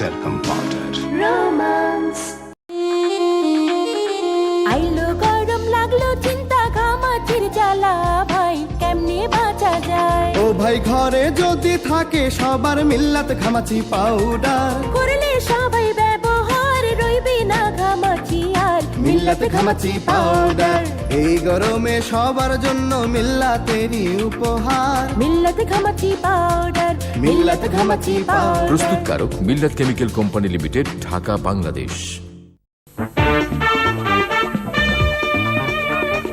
hotel compartment. Romance. আইলো গরম লাগল চিন্তা ঘামাচির জ্বালা ভাই কেমনে বাঁচা যায়? ও ভাই ঘরে যদি থাকে সবার মিল্লাত ঘামাচি পাউডার করলে সবাই ব্যবহার রইবে না ঘামাচি আর। মিল্লাত ঘামাচি পাউডার এই গরমে সবার জন্য মিল্লাতেরই উপহার। মিল্লাতে ঘামাচি পাউডার প্রস্তুতকারক Millat chemical company limited Dhaka Bangladesh.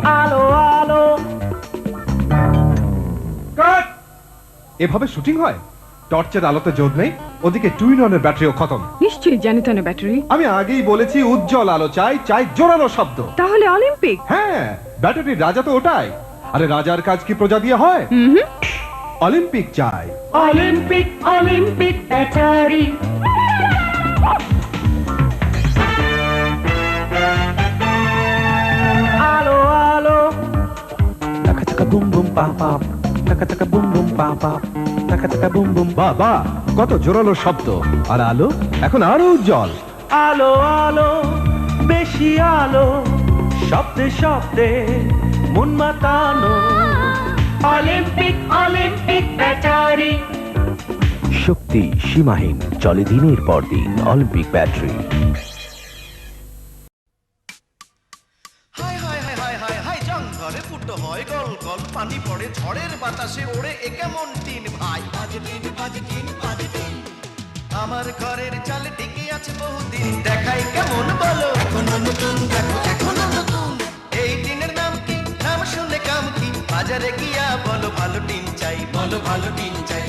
আলো আলো। এভাবে শুটিং হয়? টর্চের আলোতে জোর নেই? ওদিকে টুইন অনের ব্যাটারিও খতম। নিশ্চয়ই জানি তো ব্যাটারি। আমি আগেই বলেছি উজ্জ্বল আলো চাই চাই জোরালো শব্দ। তাহলে অলিম্পিক? হ্যাঁ ব্যাটারির রাজা তো ওটাই। আরে রাজার কাজ কি প্রজা দিয়ে হয়? অলিম্পিক চাই অলিম্পিক অলিম্পিক ব্যাটারি আলো আলো Taka taka boom boom pa pa. Taka taka boom boom pa pa. Taka taka boom boom. বা বা কত জোরালো শব্দ। আর আলো? এখন আরও উজ্জ্বল। আলো আলো বেশি আলো। শব্দে শব্দে মন মাতানো। অলিম্পিক অলিম্পিক ব্যাটারি শক্তি সীমাহীন চলে দিনের পর দিন অলিম্পিক ব্যাটারি পানি পড়ে ঝড়ের বাতাসে ওড়ে এ কেমন টিন ভাই? বাজে টিন বাজে টিন বাজে টিন। আমার ঘরের চালে টিকে আছে বহুদিন দেখাই কেমন বলো? নতুন দেখো বাজারে গিয়া বলো ভালো টিন চাই বলো ভালো টিন চাই